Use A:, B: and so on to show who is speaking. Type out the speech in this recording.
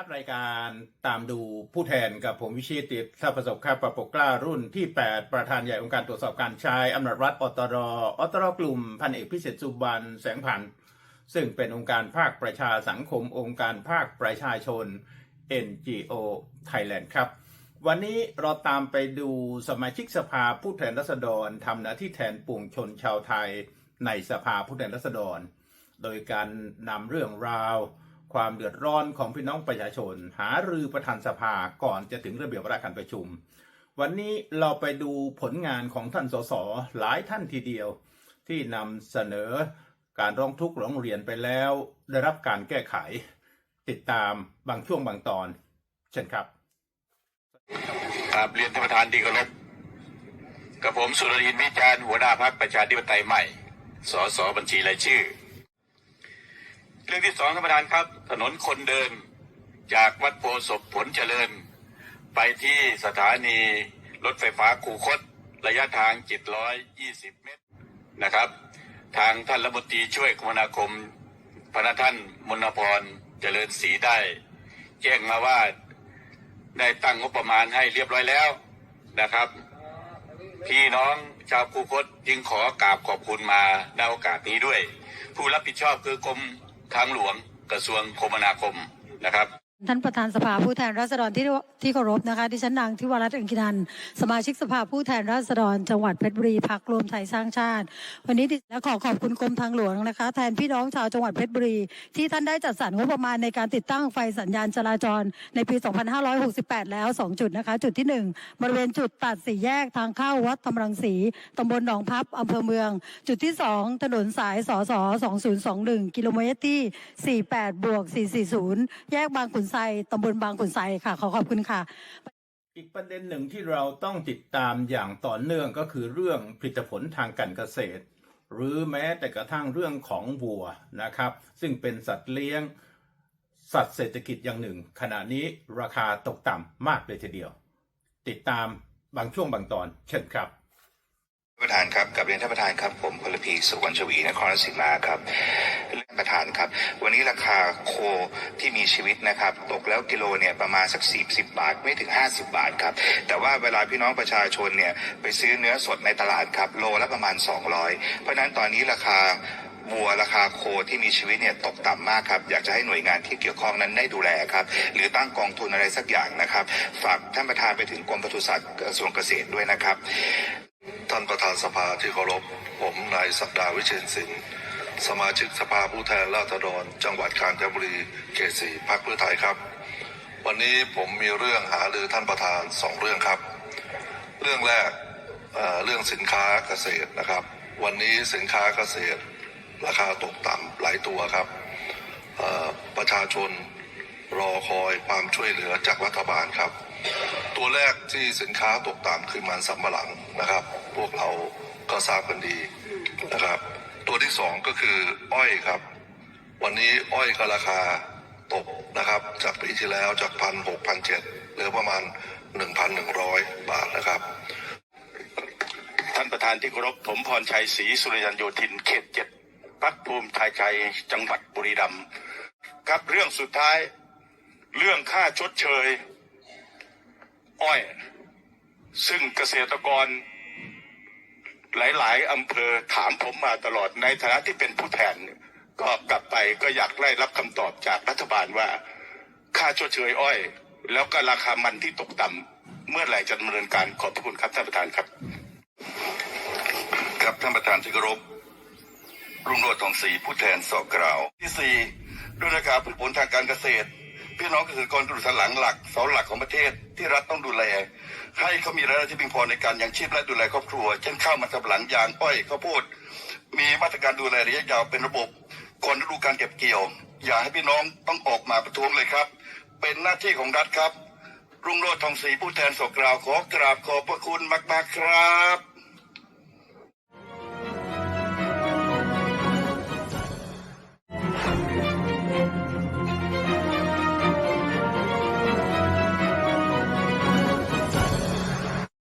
A: ครับรายการตามดูผู้แทนกับผมวิชิตติท่าประสบค่าประปกกล้ารุ่นที่ 8 ประธานใหญ่องค์การตรวจสอบการใช้อำนาจรัฐอตรอตรกลุ่มพันเอกพิเศษสุบรรณแสงพันธ์ซึ่งเป็นองค์การภาคประชาสังคมองค์การภาคประชาชน NGO Thailand ครับ วันนี้เราตามไปดูสมาชิกสภาผู้แทนราษฎรทำหน้าที่แทนปวงชนชาวไทยในสภาผู้แทนราษฎร โดยการนำเรื่องราว ความเดือดร้อนของพี่น้องประชาชน หารือประธานสภาก่อนจะถึงระเบียบวาระการประชุม วันนี้เราไปดูผลงานของท่านสสหลายท่านทีเดียว ที่นำเสนอการร้องทุกข์ร้องเรียนไปแล้ว ได้รับการแก้ไข ติดตามบางช่วงบางตอน เช่นครับ
B: ครับเรียนท่านประธานที่เคารพกับผมสุรรินทร์วิจารณ์หัวหน้าพักประชาธิปไตยใหม่ สสบัญชีรายชื่อ เรื่องที่สองท่านประธานครับ ถนนคนเดิน จากวัดโพศพผลเจริญ ไปที่สถานีรถไฟฟ้าคูคต ระยะทาง 720 เมตรนะครับ ทางท่านรัฐมนตรีช่วยคมนาคมพระท่านมนพรเจริญศรีได้ แจ้งมาว่าได้ตั้งงบประมาณให้เรียบร้อยแล้วนะครับ พี่น้องชาวคูคตจึงขอกราบขอบคุณมาในโอกาสนี้ด้วย ผู้รับผิดชอบคือกรม ทางหลวงกระทรวงคมนาคมนะครับ
C: ท่านประธานสภาผู้แทนราษฎรที่ที่เคารพนะคะ ดิฉันนางทิวรัตน์อังกินันสมาชิกสภาผู้แทนราษฎร จังหวัดเพชรบุรีพักรวมไทยสร้างชาติ วันนี้ดิและขอขอบคุณกรมทางหลวงนะคะ แทนพี่น้องชาวจังหวัดเพชรบุรี ที่ท่านได้จัดสรรงบประมาณในการติดตั้งไฟสัญญาณจราจร ในปี 2568 แล้ว 2 จุดนะคะ จุดที่ 1 บริเวณจุดตัดสี่แยกทางเข้าวัดธรรมรังสีตำบลหนองพับอำเภอเมือง จุดที่ 2 ถนนสายสส2021 กิโลเมตรที่ 48บวก440 แยกบางขุนไซตำบลบางขุนไซค่ะ ขอขอบคุณค่ะ
A: อีกประเด็นหนึ่งที่เราต้องติดตามอย่างต่อเนื่องก็คือเรื่องผลิตผลทางการเกษตร หรือแม้แต่กระทั่งเรื่องของวัวนะครับ ซึ่งเป็นสัตว์เลี้ยง สัตว์เศรษฐกิจอย่างหนึ่ง ขณะนี้ราคาตกต่ำมากเลยทีเดียว ติดตามบางช่วงบางตอนเช่นครับ
D: ประธานครับกับเรียนท่านประธานครับผมพลพีสุวรรณชวีนครราชสีมาครับท่านประธานครับ วันนี้ราคาโคที่มีชีวิตนะครับ ตกแล้วกิโลเนี่ยประมาณสักสี่สิบบาทไม่ถึงห้าสิบาทครับ แต่ว่าเวลาพี่น้องประชาชนเนี่ยไปซื้อเนื้อสดในตลาดครับ โลละประมาณ 200 เพราะฉะนั้นตอนนี้ราคาวัวราคาโคที่มีชีวิตเนี่ยตกต่ำมากครับ อยากจะให้หน่วยงานที่เกี่ยวข้องนั้นได้ดูแลครับ หรือตั้งกองทุนอะไรสักอย่างนะครับ ฝากท่านประธานไปถึงกรมปศุสัตว์กระทรวงเกษตรด้วยนะครับ
E: ท่านประธานสภาที่เคารพ ผมนายศักดาวิเชียนสินสมาชิกสภาผู้แทนราษฎร จังหวัดกาญจนบุรีเขตสีพักเพื่อไทยครับ วันนี้ผมมีเรื่องหารือท่านประธานสองเรื่องครับ เรื่องแรกเเรื่องสินค้าเกษตรนะครับ วันนี้สินค้าเกษตร ราคาตกต่ำหลายตัวครับประชาชนรอคอยความช่วยเหลือจากรัฐบาลครับ ตัวแรกที่สินค้าตกต่ำคือมันสำปะหลังนะครับพวกเราก็ทราบกันดีนะครับ ตัวที่สองก็คืออ้อยครับ วันนี้อ้อยก็ราคาตกนะครับ จากปีที่แล้วจากพันหกพันเจ็ดเหลือประมาณหนึ่งพันหนึ่งร้อยบาทนะครับ
B: ท่านประธานที่เคารพผมพรชัยศรีสุริยันโยธินเขตเจ็ดพักภูมิไทยไทยจังหวัดบุรีรัมย์ครับเรื่องสุดท้ายเรื่องค่าชดเชย อ้อย ซึ่งเกษตรกร หลาย ๆอำเภอถามผมมาตลอดในฐานะที่เป็นผู้แทนก็กลับไปก็อยากได้รับคำตอบจากรัฐบาลว่า ค่าชดเชยอ้อย แล้วก็ราคามันที่ตกต่ำเมื่อไหร่จะดำเนินการขอบพระคุณครับท่านประธานครับ
E: ครับท่านประธานที่เคารพรุ่งโรจน์ทองศรีผู้แทนสอบกล่าว ที่สี่ด้วยราคาพืชผลทางการเกษตร พี่น้องเกษตรกรกลุ่มสันหลังหลักเสาหลักของประเทศที่รัฐต้องดูแล ให้เขามีรายได้ที่เพียงพอในการยังชีพและดูแลครอบครัว เช่นข้าวมันสำปะหลังยางอ้อยข้าวโพดมีมาตรการดูแลระยะยาวเป็นระบบก่อนฤดูการเก็บเกี่ยว อย่าให้พี่น้องต้องออกมาประท้วงเลยครับ เป็นหน้าที่ของรัฐครับ รุ่งโรจน์ทองศรีผู้แทนสกราวขอกราบขอบพระคุณมาก ๆ ครับ